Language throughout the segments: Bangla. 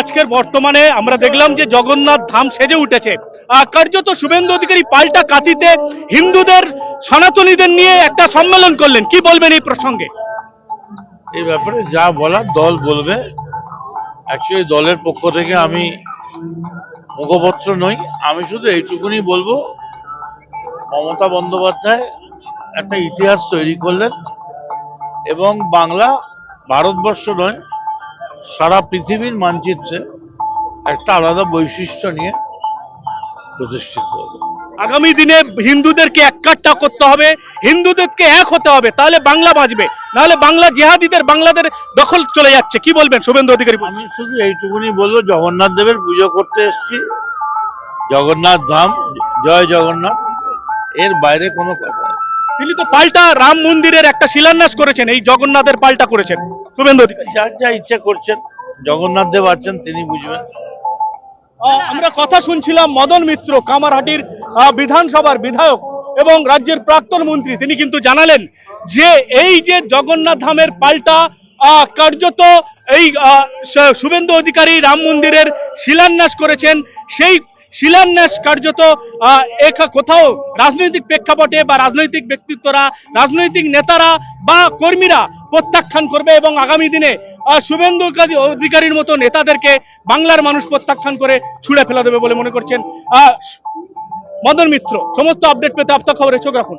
আজকের বর্তমানে, আমরা দেখলাম যে জগন্নাথ ধাম সেজে উঠেছে। কার্যত শুভেন্দু অধিকারী পাল্টা কাতিতে হিন্দুদের, সনাতনীদের নিয়ে একটা সম্মেলন করলেন। কি বলবেন এই প্রসঙ্গে? এই ব্যাপারে যা বলার দল বলবে। অ্যাকচুয়ালি দলের পক্ষ থেকে আমি মুখপত্র নই। আমি শুধু এইটুকুনি বলব, মমতা বন্দ্যোপাধ্যায় একটা ইতিহাস তৈরি করলেন। এবং বাংলা ভারতবর্ষ নয় সারা পৃথিবীর মানচিত্রে একটা আলাদা বৈশিষ্ট্য নিয়ে প্রতিষ্ঠিত আগামী দিনে হিন্দুদেরকে এককাট্টা করতে হবে হিন্দুদেরকে এক হতে হবে তাহলে বাংলা বাঁচবে নাহলে বাংলা জেহাদিদের বাংলাদের দখল চলে যাচ্ছে। কি বলবেন শুভেন্দু অধিকারী? আমি শুধু এইটুকুনি বলব জগন্নাথ দেবের পুজো করতে এসেছি। জগন্নাথ ধাম জয় জগন্নাথ। এর বাইরে কোনো কথা। তিনি তো পাল্টা রাম মন্দিরের একটা শিলান্যাস করেছেন এই জগন্নাথের পাল্টা করেছেন। শুভেন্দু অধিকারী। যার যা ইচ্ছা করছেন জগন্নাথ দেব আছেন তিনি বুঝবেন। আমরা কথা শুনছিলাম মদন মিত্র কামারহাটির বিধানসভার বিধায়ক এবং রাজ্যের প্রাক্তন মন্ত্রী। তিনি কিন্তু জানালেন যে এই যে জগন্নাথ ধামের পাল্টা কার্যত এই শুভেন্দু অধিকারী রাম মন্দিরের শিলান্যাস করেছেন সেই শিলান্যাস কার্যত এক কোথাও রাজনৈতিক প্রেক্ষাপটে বা রাজনৈতিক ব্যক্তিত্বরা, রাজনৈতিক নেতারা বা কর্মীরা প্রত্যাখ্যান করবে এবং আগামী দিনে শুভেন্দু অধিকারী- অধিকারীর মতো নেতাদেরকে বাংলার মানুষ প্রত্যাখ্যান করে ছুঁড়ে ফেলা দেবে বলে মনে করছেন মদন মিত্র। সমস্ত আপডেট পেতে আপনার খবরে চোখ রাখুন।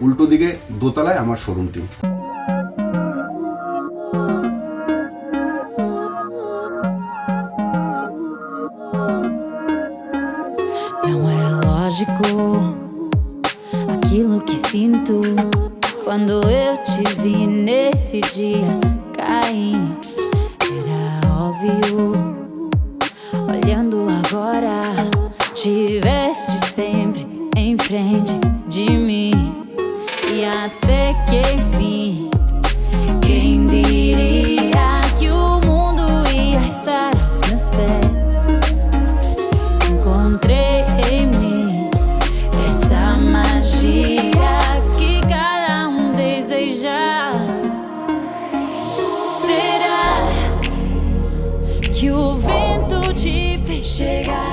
উল্টো দিকে দোতলায় আমার শোরুমটি Não é lógico aquilo que sinto quando eu te vi nesse dia cair. Era óbvio. Até que enfim, quem diria que o mundo ia estar aos meus pés? Encontrei em mim essa magia que cada um deseja. Será que o vento te fez chegar.